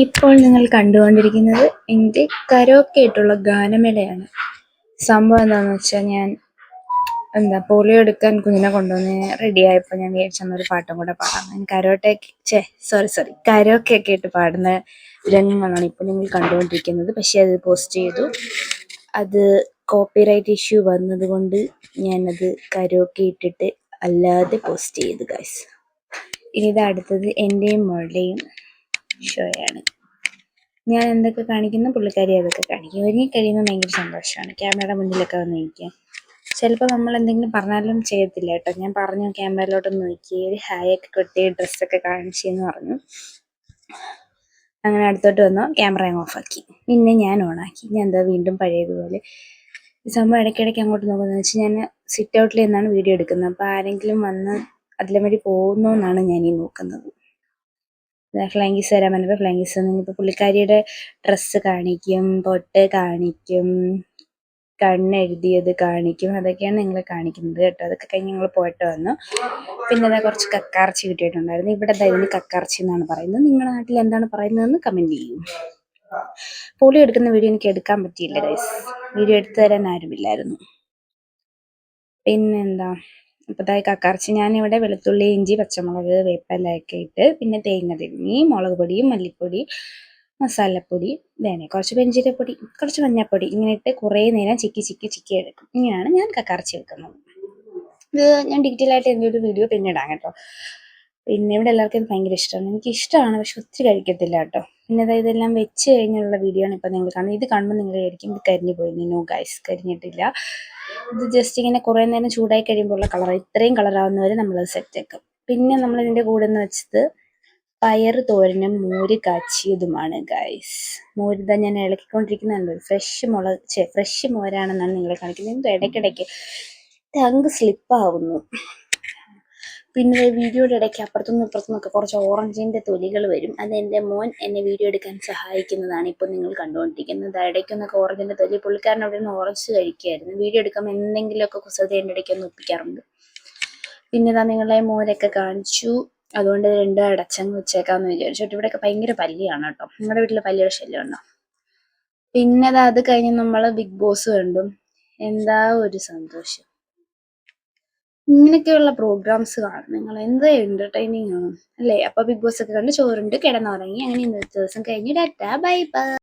ഇപ്പോൾ നിങ്ങൾ കണ്ടുകൊണ്ടിരിക്കുന്നത് എന്റെ കരോക്കെ ആയിട്ടുള്ള ഗാനമേളയാണ്. സംഭവം എന്താണെന്ന് വെച്ചാൽ ഞാൻ എന്താ പോളിയോ എടുക്കാൻ കുഞ്ഞിനെ കൊണ്ടുവന്ന് റെഡിയായപ്പോൾ ഞാൻ വിചാരിച്ചു ഒരു പാട്ടും കൂടെ പാടാം. ഞാൻ കരോട്ടെ ചേ സോറി സോറി കരോക്കെ ഒക്കെ പാടുന്ന രംഗങ്ങളാണ് ഇപ്പോൾ നിങ്ങൾ കണ്ടുകൊണ്ടിരിക്കുന്നത്. പക്ഷേ അത് പോസ്റ്റ് ചെയ്തു. അത് കോപ്പിറൈറ്റ് ഇഷ്യൂ വന്നതുകൊണ്ട് ഞാനത് കരോക്കെ ഇട്ടിട്ട് അല്ലാതെ പോസ്റ്റ് ചെയ്തു ഗൈസ് ഇനി ഇത് അടുത്തത് എന്റെയും മോളുടെയും ഷോയാണ് ഞാൻ എന്തൊക്കെ കാണിക്കുന്നു പുള്ളിക്കാരി അതൊക്കെ കാണിക്കും. ഒരുങ്ങി കഴിയുമ്പോൾ ഭയങ്കര സന്തോഷമാണ്. ക്യാമറയുടെ മുന്നിലൊക്കെ വന്ന് നിൽക്കുക ചിലപ്പോൾ നമ്മൾ എന്തെങ്കിലും പറഞ്ഞാലും ചെയ്യത്തില്ല കേട്ടോ. ഞാൻ പറഞ്ഞു ക്യാമറയിലോട്ട് നോക്കി ഒരു ഹായ് ഒക്കെ കൊട്ടി ഡ്രസ്സൊക്കെ കാണിച്ചെന്ന് പറഞ്ഞു. അങ്ങനെ അടുത്തോട്ട് വന്നു ക്യാമറ അങ്ങ് ഓഫാക്കി പിന്നെ ഞാൻ ഓണാക്കി ഞാൻ എന്താ വീണ്ടും പഴയതുപോലെ. സംഭവം ഇടയ്ക്കിടയ്ക്ക് അങ്ങോട്ട് നോക്കുന്നത് വെച്ചാൽ ഞാൻ സിറ്റ് ഔട്ടിൽ നിന്നാണ് വീഡിയോ എടുക്കുന്നത്. അപ്പോൾ ആരെങ്കിലും വന്ന് അതിലും വഴി പോകുന്നു എന്നാണ് ഞാൻ ഈ നോക്കുന്നത്. ഫ്ലൈങ് വരാൻ പറഞ്ഞപ്പോൾ ഫ്ലൈങ് കിസ് ഇപ്പോൾ പുള്ളിക്കാരിയുടെ ഡ്രസ്സ് കാണിക്കും പൊട്ട് കാണിക്കും കണ്ണെഴുതിയത് കാണിക്കും. അതൊക്കെയാണ് നിങ്ങളെ കാണിക്കുന്നത് കേട്ടോ. അതൊക്കെ കഴിഞ്ഞ് ഞങ്ങൾ പോയിട്ട് വന്നു. പിന്നെ അതാ കുറച്ച് കക്കാർച്ചി കിട്ടിയിട്ടുണ്ടായിരുന്നു. ഇവിടെ ഇതിന് കക്കാർച്ചി എന്നാണ് പറയുന്നത്. നിങ്ങളുടെ നാട്ടിൽ എന്താണ് പറയുന്നതെന്ന് കമന്റ് ചെയ്യും. പോളിയോ എടുക്കുന്ന വീഡിയോ എനിക്ക് എടുക്കാൻ പറ്റിയില്ല ഗൈസ് വീഡിയോ എടുത്തു തരാൻ ആരുമില്ലായിരുന്നു. പിന്നെന്താ? ഇപ്പതായി കക്കറച്ചി ഞാനിവിടെ വെളുത്തുള്ളി ഇഞ്ചി പച്ചമുളക് വേപ്പലൊക്കെ ഇട്ട് പിന്നെ തേങ്ങ തിരുമ്മി മുളക് പൊടിയും മല്ലിപ്പൊടി മസാലപ്പൊടി വേണേ കുറച്ച് പെഞ്ചീരപ്പൊടി കുറച്ച് മഞ്ഞൾപ്പൊടി ഇങ്ങനെ ഇട്ട് കുറേ നേരം ചിക്കി ചിക്കി ചിക്കി എടുക്കും. ഇങ്ങനെയാണ് ഞാൻ കക്കറച്ചി വെക്കുന്നത്. ഇത് ഞാൻ ഡീറ്റെയിൽ ആയിട്ട് എന്റെ ഒരു വീഡിയോ പിന്നെ ഇടാം കേട്ടോ. പിന്നെ ഇവിടെ എല്ലാവർക്കും ഭയങ്കര ഇഷ്ടമാണ്. എനിക്ക് ഇഷ്ടമാണ് പക്ഷെ ഒത്തിരി കഴിക്കത്തില്ല കേട്ടോ. പിന്നെ അതായത് ഇതെല്ലാം വെച്ച് കഴിഞ്ഞുള്ള വീഡിയോ ആണ് ഇപ്പം നിങ്ങൾ കാണുന്നത്. ഇത് കാണുമ്പോൾ നിങ്ങൾ വിചാരിക്കും ഇത് കരിഞ്ഞു പോയി. നോ ഗൈസ് കരിഞ്ഞിട്ടില്ല. ഇത് ജസ്റ്റ് ഇങ്ങനെ കുറേ നേരം ചൂടായി കഴിയുമ്പോൾ ഉള്ള കളർ ഇത്രയും കളറാവുന്ന വരെ സെറ്റ് ആക്കും പിന്നെ നമ്മൾ ഇതിന്റെ കൂടെ എന്ന് വെച്ചത് പയർ തോരനും മോര് കാച്ചിയതുമാണ് ഗൈസ് മോര് ഇതാ ഞാൻ ഇളക്കിക്കൊണ്ടിരിക്കുന്നുണ്ട്. ഫ്രഷ് മുളക് ഫ്രഷ് മോരാണെന്നാണ് നിങ്ങളെ കാണിക്കുന്നത്. ഇടയ്ക്കിടയ്ക്ക് ടങ്ക് സ്ലിപ്പാവുന്നു പിന്നെ വീഡിയോയുടെ ഇടയ്ക്ക് അപ്പുറത്തുനിന്ന് ഇപ്പുറത്തുനിന്നൊക്കെ കുറച്ച് ഓറഞ്ചിന്റെ തൊലികൾ വരും. അത് എന്റെ മോൻ എന്നെ വീഡിയോ എടുക്കാൻ സഹായിക്കുന്നതാണ് ഇപ്പോൾ നിങ്ങൾ കണ്ടുകൊണ്ടിരിക്കുന്നത്. ഇടയ്ക്കൊന്നൊക്കെ ഓറഞ്ചിന്റെ തൊലി. പുള്ളിക്കാരൻ അവിടെ നിന്ന് ഓറഞ്ച് കഴിക്കുമായിരുന്നു വീഡിയോ എടുക്കുമ്പോൾ എന്തെങ്കിലുമൊക്കെ കുസൃതിന്റെ ഇടയ്ക്കൊന്ന് ഒപ്പിക്കാറുണ്ട്. പിന്നെ ഇതാ നിങ്ങളെ മോരൊക്കെ കാണിച്ചു. അതുകൊണ്ട് രണ്ട് അടച്ചങ്ങ് വെച്ചേക്കാമെന്ന് വിചാരിച്ചു. ഇവിടെയൊക്കെ ഭയങ്കര പല്ലിയാണ് കേട്ടോ. നിങ്ങളുടെ വീട്ടിൽ പല്ലിയുടെ ശല്യം ഉണ്ടോ? പിന്നെ അത് കഴിഞ്ഞ് നമ്മൾ ബിഗ് ബോസ് കണ്ടു. എന്താ ഒരു സന്തോഷം. ഇങ്ങനെയൊക്കെയുള്ള പ്രോഗ്രാംസ് കാണും. നിങ്ങൾ എന്ത് എന്റർടൈനിങ് ആണ്. അല്ലേ? അപ്പൊ ബിഗ് ബോസ് ഒക്കെ കണ്ട് ചോറുണ്ട് കിടന്നുറങ്ങി അങ്ങനെ ഇന്നത്തെ ദിവസം കഴിഞ്ഞ് ഡാറ്റ ബൈ ബൈ.